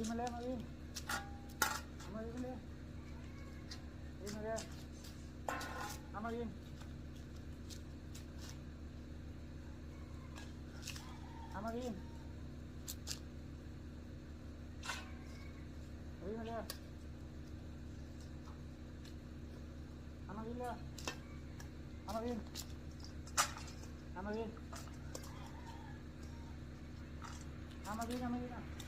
วินมาเลยมาวินมาวินมาเลยวินมาเลยเอามาวินเอามาวินวินมาเลยเอามาวินเลยเอามาวินเอามาวินเอามาวินเอามาวิน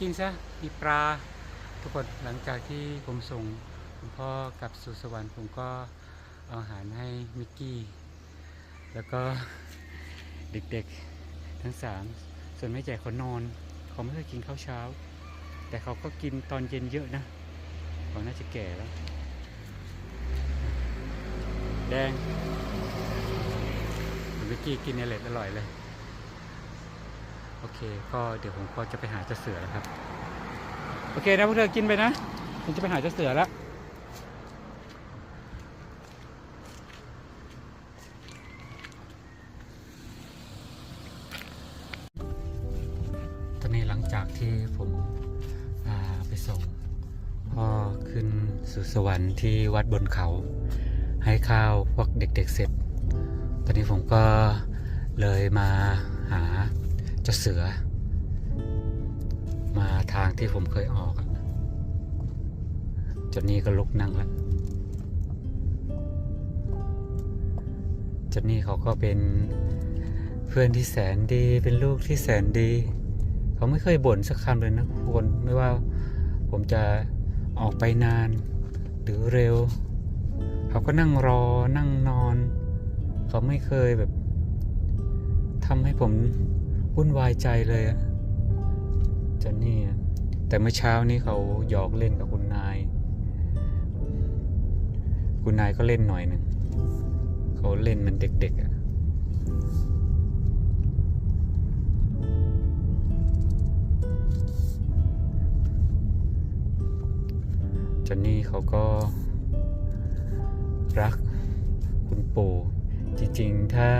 กินซะมีปลาทุกคนหลังจากที่ผมส่งคุณพ่อกับสู่สวรรค์ผมก็เอาอาหารให้มิกกี้ แล้วก็เด็กๆทั้งสามส่วนแม่แจ๋เขานอน เขาไม่เคยกินข้าวเช้า แต่เขาก็กินตอนเย็นเยอะนะเขาน่าจะแก่แล้ว แดงมิกกี้กินเนเล็ดอร่อยเลย โอเค ก็เดี๋ยวผมก็จะไปหาเจ้าเสือแล้วครับ โอเคนะพวกเธอกินไปนะผมจะไปหาเจ้าเสือแล้วตอนนี้หลังจากที่ผมไปส่งพ่อขึ้นสู่สวรรค์ที่วัดบนเขา ให้ข้าวพวกเด็กๆเสร็จ ตอนนี้ผมก็เลยมาหา จ้าเสือ มาทางที่ผมเคยออกจนนี่ก็ลุกนั่งแล้วจนนี่เขาก็เป็นเพื่อนที่แสนดีเป็นลูกที่แสนดี เขาไม่เคยบ่นสักคำเลยนะทุกคนไม่ว่าผมจะออกไปนาน หรือเร็ว เขาก็นั่งรอนั่งนอน เขาไม่เคยแบบทำให้ผม วุ่นวายใจเลยอะจนนี่แต่เมื่อเช้านี้เขาหยอกเล่นกับคุณนาย คุณนายก็เล่นหน่อยหนึ่งเขาเล่นเหมันเด็กๆอะจนนี่เขาก็รักคุณปู่จริงๆ ถ้า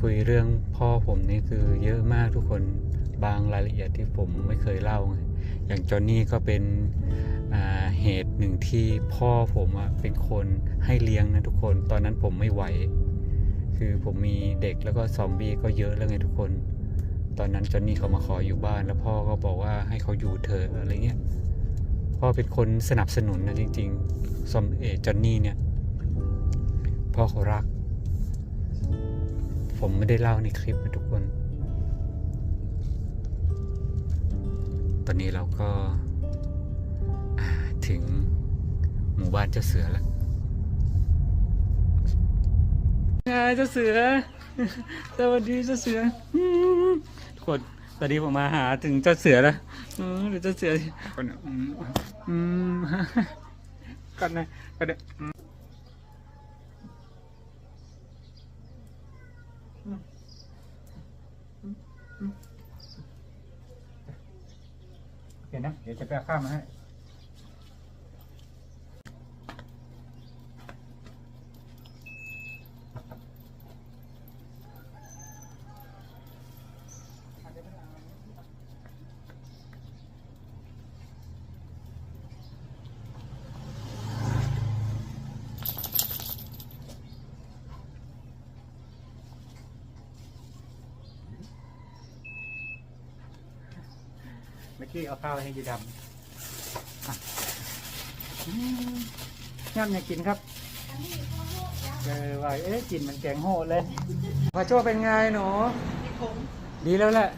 คุยเรื่องพ่อผมนี่คือเยอะมากทุกคนบางรายละเอียดที่ผมไม่เคยเล่าไงอย่างจอนนี่ก็เป็นเหตุหนึ่งที่พ่อผมอะเป็นคนให้เลี้ยงนะทุกคน ตอนนั้นผมไม่ไหว คือผมมีเด็กแล้วก็ซอมบี้ก็เยอะแล้วไงทุกคน ตอนนั้นจอนนี่เขามาขออยู่บ้าน แล้วพ่อก็บอกว่าให้เขาอยู่เธออะไรเงี้ย พ่อเป็นคนสนับสนุนนะจริงๆซอมเอจอนนี่เนี่ย พ่อเขารัก ผมไม่ได้เล่าในคลิปนะทุกคน ตอนนี้เราก็อ่าถึงหมู่บ้านเจ้าเสือแล้วไงเจ้าเสือสวัสดีเจ้าเสืออืมทุกคนตอนนี้ผมมาหาถึงเจ้าเสือแล้วอืมเดี๋ยวเจ้าเสือคนน่ะอืมอืมกันนะกันนะ อืมโอเคนะ เดี๋ยวจะแปลข้ามมาให้ กี้เอาข้าวให้ยีดำอ่มย่ำอยากกินครับเออว่าเอ๊ะกินมันแกงโหดเลยพอโจเป็นไงหนูดีแล้วแหละ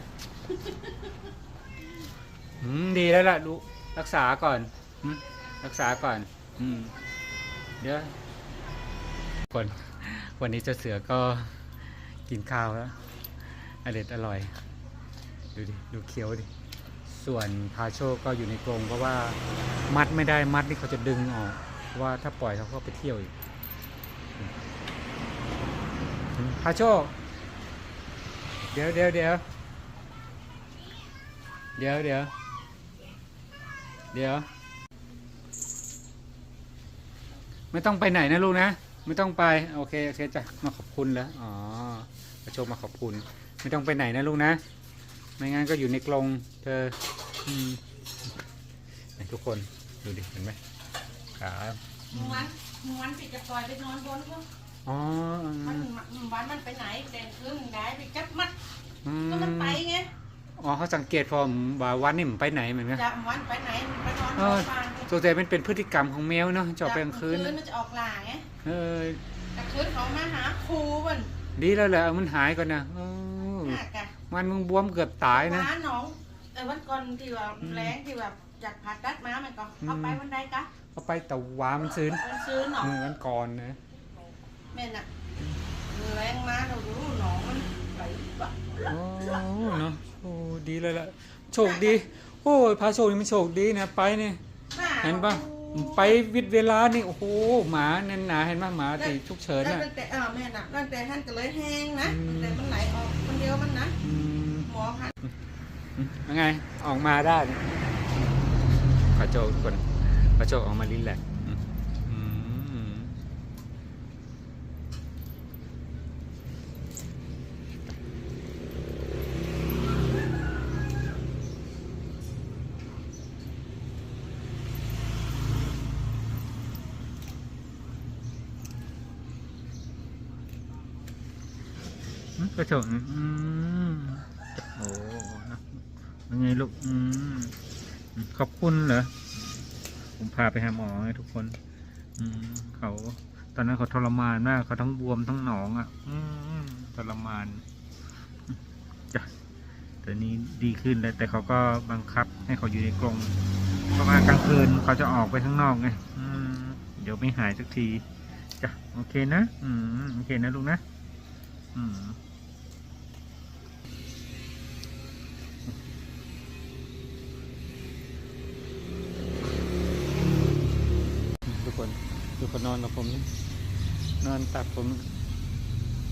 อืมดีแล้วล่ะดูรักษาก่อนรักษาก่อน อืมเดี๋ยวก่อนวันนี้เจ้าเสือก็กินข้าวแล้วอร่อยอร่อย ดูดิ ดูเคี้ยวดิ ส่วนพาโชคก็อยู่ในกรงเพราะว่ามัดไม่ได้มัดนี่เขาจะดึงออกเพราะว่าถ้าปล่อยเขาก็ไปเที่ยวอีกพาโชค เดี๋ยวเดี๋ยวเดี๋ยวเดี๋ยวเดี๋ยวเดี๋ยว ไม่ต้องไปไหนนะลูกนะ ไม่ต้องไป โอเคโอเคจ้ะมาขอบคุณแล้ว อ๋อพาโชคมาขอบคุณ ไม่ต้องไปไหนนะลูกนะ ไม่งั้นก็อยู่ในกรงเธออืมเนี่ยทุกคนดูดิเห็นไหมขาเมื่อวันเมื่อวันปิดจะปล่อยไปนอนบนก็อ๋อมันวันมันไปไหนแดงคืนได้ไปจับมัดอืก็มันไปไงอ๋อเขาสังเกตพอผมว่าวันนี้มันไปไหนเหมือนกันจะวันไปไหนมันไปนอนเอโรองพยาบาลตัวแต่เป็นเป็นพฤติกรรมของแมวเนาะจะออกไปกลางคืนกลางมันจะออกล่าไงเออกลางคืนเขามาหาครูมันดีแล้วแหละเอามันหายก่อนนะเออหากะ มันมึงบวมเกือบตายนะว้าน้องแต่วันก่อนที่ว่าแรงที่ว่าอยากผ่าตัดมามันก็เอาไปวันใดกะเอาไปแต่วามันซื้นมันซื้อหนองเออมันก่อนนะแม่น่ะแรงมาเราดูหนองมันไหลบะโอ้เนาะโอ้ดีเลยล่ะโชคดี โอ้ยพาโชคนี่มันโชคดีนะไปเนี่ย เห็นปะ ไปวิทย์เวลานี่โอ้โหหมาเน้นหนาเห็นปะหมาตีฉุกเฉินแล้วน่ะตั้งแต่เออแม่น่ะตั้งแต่ท่านก็เลยแห้งนะอืมแต่มันไหลออกคนเดียวมันนะอืมหมอพันอืมยังไงออกมาได้นี่ขอโจทุกคนขอโจออกมาลินแหละอืมอืมอืม กระจกอืมโอ้ยังไงลูกอืมขอบคุณเหรอ ผมพาไปหาหมอไงทุกคน อืมเขา ตอนนั้นเขาทรมานมาก เขาทั้งบวมทั้งหนองอะ อืมทรมานจ้ะต่นี้ดีขึ้นแล้ว แต่เขาก็บังคับให้เขาอยู่ในกรงเพราะว่ากลางคืนเขาจะออกไปข้างนอกไงเดี๋ยวไม่หายสักที จ้ะ โอเคนะ อืม โอเคนะลูกนะ อืม คนทุกคนนอนกับผมนี่นอนตักผม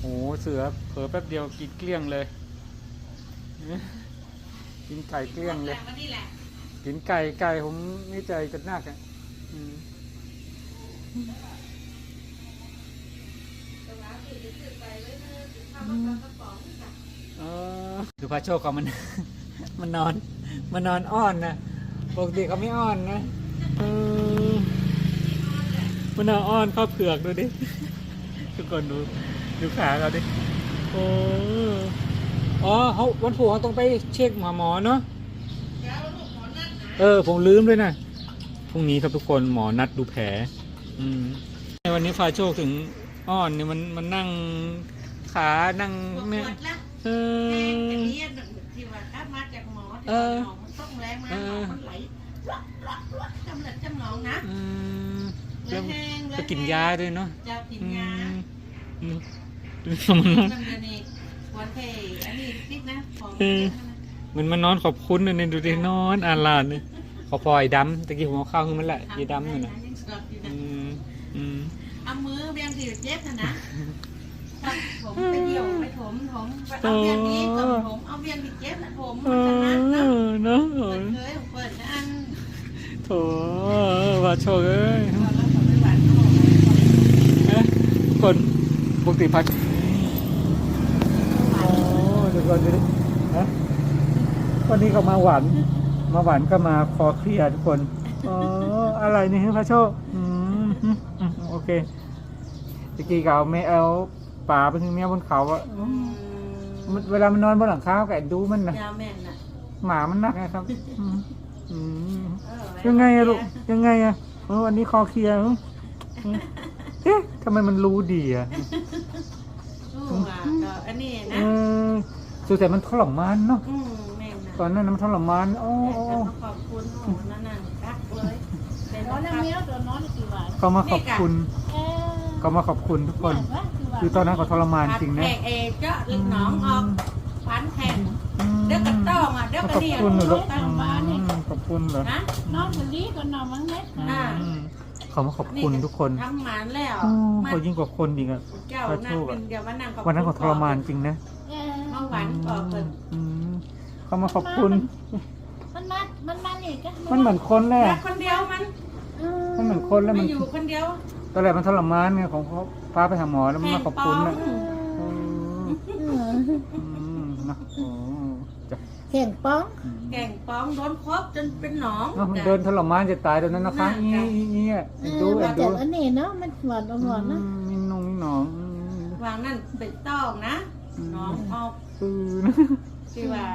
โอ้เสือเผลอแป๊บเดียวกินเกลี้ยงเลยกินไก่เกลี้ยงเลยกินไก่ไก่ผมนี่ใจกันนักอะอืมแต่ว่าที่จะซื้อไปไว้เมื่อข้ากันค่ะเออดูพระโชคเขามัน มันนอน มันนอนอ้อนนะ ปกติเขาไม่อ้อนนะ มันนอนอ้อนข้าวเผือกดูดิ ทุกคนดู ดูขาเขาดิ โอ้อ๋อเขาวันผูกเขาต้องไปเช็คหมอหมอเนาะเดี๋ยวลูกหมอนัดนะเออ ผมลืมด้วยนะพรุ่งนี้ครับทุกคนหมอนัดดูแผล อืมในวันนี้ฟาโชคถึงอ้อนเนี่ยมันมันนั่งขานั่งปวดเนี่ยละเอแห้งอแต่เนี้ยที่ว่าถ้ามาจากหมอที่เอว่าอหนองมันต้องแรงมาเอหนอองมันไหลจำเลือดจำหนองนะ อืมเลือดแห้งเลือไปดกินยาด้วยเนาะจะกินอืยามอืมดูมันนอนนั่นเดี๋ยวนี้วันเพอันนี้นิดนะของเออ มันมานอนขอบคุณนะเนี่ยดูดินอนอ่านลานเนี่ยขอพลอยดำตะกี้ผมเอาข้าวขึ้นมันแหละยีดำอยู่นะยังสดอยู่อืนะมอืมเอามือเบียงที่เจ็บนะนะผมไปเดี่ยวไปถมถมไปเอาเบียงนี้กับผมเอาเบียงที่เจ็บนะผมเอมันจะนัดเนาะอเนาะเปิดเคยเปิดอันโถว่าโชคเอ้ยก่อนแล้วผมไปหวานเขาบอกว่า เอ๊ะคนปกติพักโอ้เดี๋ยวก่อนดูดิฮะวันนี้เขามาหวานมาหวานก็มาคอเคลียร์ทุกคนอ๋ออะไรนี่ฮะพระโชคอืมอืมอืมโอเคตะกี้เขาไม่เอาป่าไปถึงเมียบนเขาอะอืมมันเวลามันนอนบนหลังคาก็แอบดูมันนะยาวแม่นน่ะหมามันนักนะครับอืมอืม เออยังไงอะลูกยังไงอะเออวันนี้คอเคลียร์ เอ๊ะทำไมมันรู้ดีอะลูกอะก็อันนี้เอนะอสุดแต่มันทรมานเนาะอืมแม่นะตอนนั้นน่ะมันทรมานโอ้แต่โอ้จะมาขอบคุณโอ้นั่นน่ะรักเลยเป็นน้องน้ำเมียวตัวน้องกี่หวานเขามาขอบคุณเออเขามาขอบคุณทุกคนคือตอนนั้นเขาทรมานจริงนะ แขกเอเจาะลึกหนองออกฟันแทงอืมเด็กกระต้องอะเด็กกระขอบเดียวคุณเหรอลูกตั้งอืบ้านนี่มขอบคุณเหรอนะน้องคนนี้ก็น้องมังเล็กอ่า อืม เขามาขอบคุณทุกคนทำหมันแล้วอืมมาเขายิ่งกว่าคนอีกอะเจ้านั่งเป็นเดี๋ยวมานั่งขอบคุณวันนั้นเขาทรมานจริงนะเออเมื่อวานก็เปิดอืมเขามาขอบคุณ มันมา มันมาอีกอะมันเหมือนคนแหละรักคนเดียวมันเออมันเหมือนคนแล้วไม่มันอยู่คนเดียวตอนแรกมันทรมานไงของเขาพาไปหาหมอแล้วมันมาขอบคุณแทนะงปอืมเอออืมนะโอ้จ้ะ แข่งป้องอืมแก่งปองโดนครบจนเป็นหนองเอ้ามันเดินทรมานจะตายตอนนั้นนะคะอีอีอีอะเอดูอเอ็มานดูจากอันนี้เนาะมันหวานหวานนะอืมมีนงมีหนองอืมวางนั่นเป็นต้องนะหนองออกปืน ที่ว่า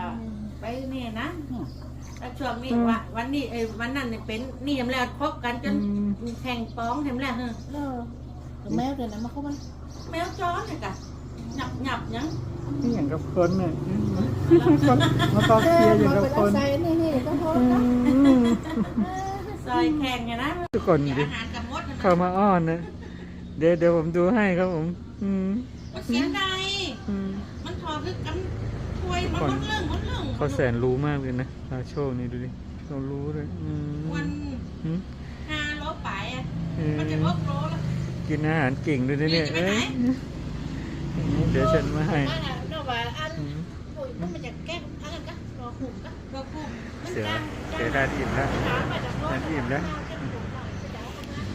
ไปเนี่ยนะแล้วช่วงนี้ว่าวันนี้ไอ้วันนั้นเนี่ยเป็นนี่ยมแล้วคบกันจนแข่งปองเห็นแล้วเฮ้อเออแมวเดี๋ยวนะมาเข้ามาแมวจ้อนเนี่ยกะหยับหยับหยัง นี่อย่างกับคนเนี่ยคนมาตอเคลียร์อย่างกับคนใส่นี่นี่ก็พออืนะมซอยแข่งเนี่ยนะทุกคนเดี๋ยวดิอาหารกับมดนะเข้ามาอ้อนนะเดี๋ยวเดี๋ยวผมดูให้ครับผมอืมมันเสียงใดอืมมันถอดคือกันช่วยมันก่อนมันเรื่องมันเรื่องเขาแสนรู้มากเลยนะตาโชคนี่ดูดิเขารู้เลยอืมวันอืมห้าโลไปอะเออมันจะลดโลแล้วกินอาหารเก่งด้วยนะเนี่ยนี่จะไป เอ้ไหนยเดี๋ยวฉันมาให้มาเนาะว่าอันอืมปุ๋ยมันมาจากแก้มอันนั้นก็รอหุ่มก็ตัวคู่มันเสือจ้างเสือได้อิ่มแล้วถามมาจากรถได้อิ่มแล้ว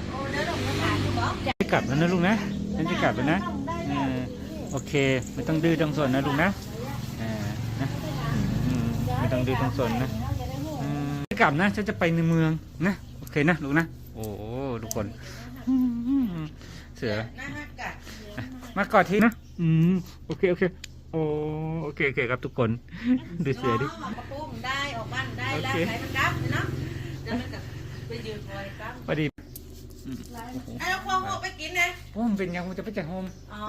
โอ้เดี๋ยวลงมาถามดูบอกจะกลับแล้วนะลุงนะฉันจะกลับแล้วนะเออโอเคไม่ต้องดื้อต้องสนนะลุงนะเออนะอืมไม่ต้องดื้อต้องสนนะอืมจะกลับนะฉันจะไปในเมืองนะโอเคนะลุงนะโอ้โหทุกคนอืมเสือนะฮะกะมากอดทีนะ อืมโอเคโอเคโอ้โอเคโอเคครับทุกคน ดูเสือดิออกกระปุ้มได้ออกบ้านได้แล้วโอเคใครมันกลับเนาะเดี๋ยวมันก็ไปยืนคอยกลับพอดีไอ้เราควงหัวไปกินนะผมเป็นยังผมจะไปจากโฮมอ๋อ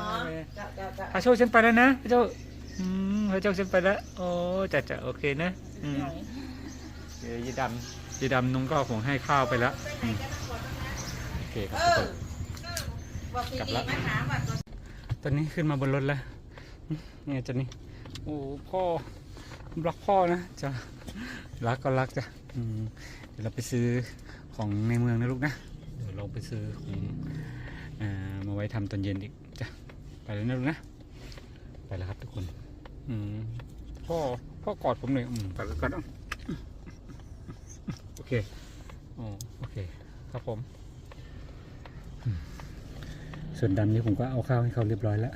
จะจะจะพาโชคฉันไปแล้วนะพาโชคอืมพาโชคฉันไปแล้วโอ้จัดจ้ะโอเคนะอืมเดี๋ยวยีดำยีดำนุ้งก็คงให้ข้าวไปแล้วอืมโอเคครับเอทุกอคนบอกกลับดีละๆมาถามว่า ตอนนี้ขึ้นมาบนรถแล้วเนี่ยจันนี่โอ้พ่อรักพ่อนะจะรักก็รักจ้ะเดี๋ยวเราไปซื้อของในเมืองนะลูกนะเดี๋ยวเราไปซื้อของอมาไว้ทำตอนเย็นอีกจ้ะไปแล้วนะลูกนะ ไปแล้วครับทุกคนอืมพ่อพ่อกอดผมหน่อยอืมไปแล้วกันอะโอเคโอเคครับผม ส่วนดำนี่ผมก็เอาข้าวให้เขาเรียบร้อยแล้ว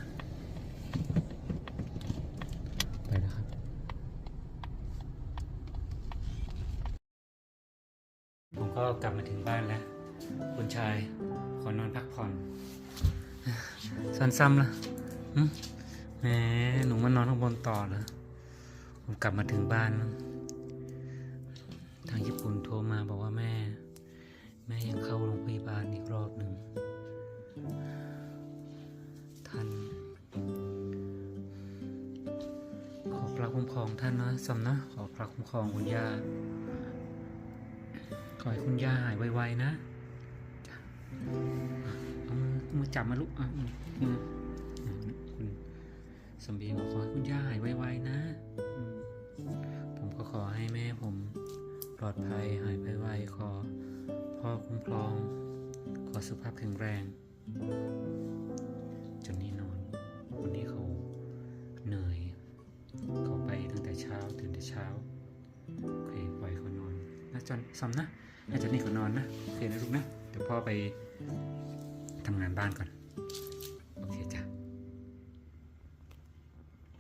ไปแล้วครับ ผมก็กลับมาถึงบ้านแล้ว คุณชายขอนอนพักผ่อนสันซ้ำละแหมหนูมานอนข้างบนต่อเหรอผมกลับมาถึงบ้านแล้วทางญี่ปุ่นโทรมาบอกว่าแม่ แม่ยังเข้าโรงพยาบาลอีกรอบหนึ่ง พระคุ้มครองท่านนะสำนะขอพระคุ้มครองคุณย่าขอให้คุณย่าหายไวๆนะเอามือเอามือจับมาลูกอะคุณสมบีบอกขอให้คุณย่าหายไวๆนะ ผมก็ขอให้แม่ผมปลอดภัยหายไวๆขอพ่อคุ้มครอง ขอสุขภาพแข็งแรงจนนี่นอนวัน เช้าเช้าโอเคปล่อยเขานอนนะจอนซ้ำนะให้จอนนี่เขานอนนะโอเคนะลูกนะเดี๋ยวพ่อไปทำงานบ้านก่อน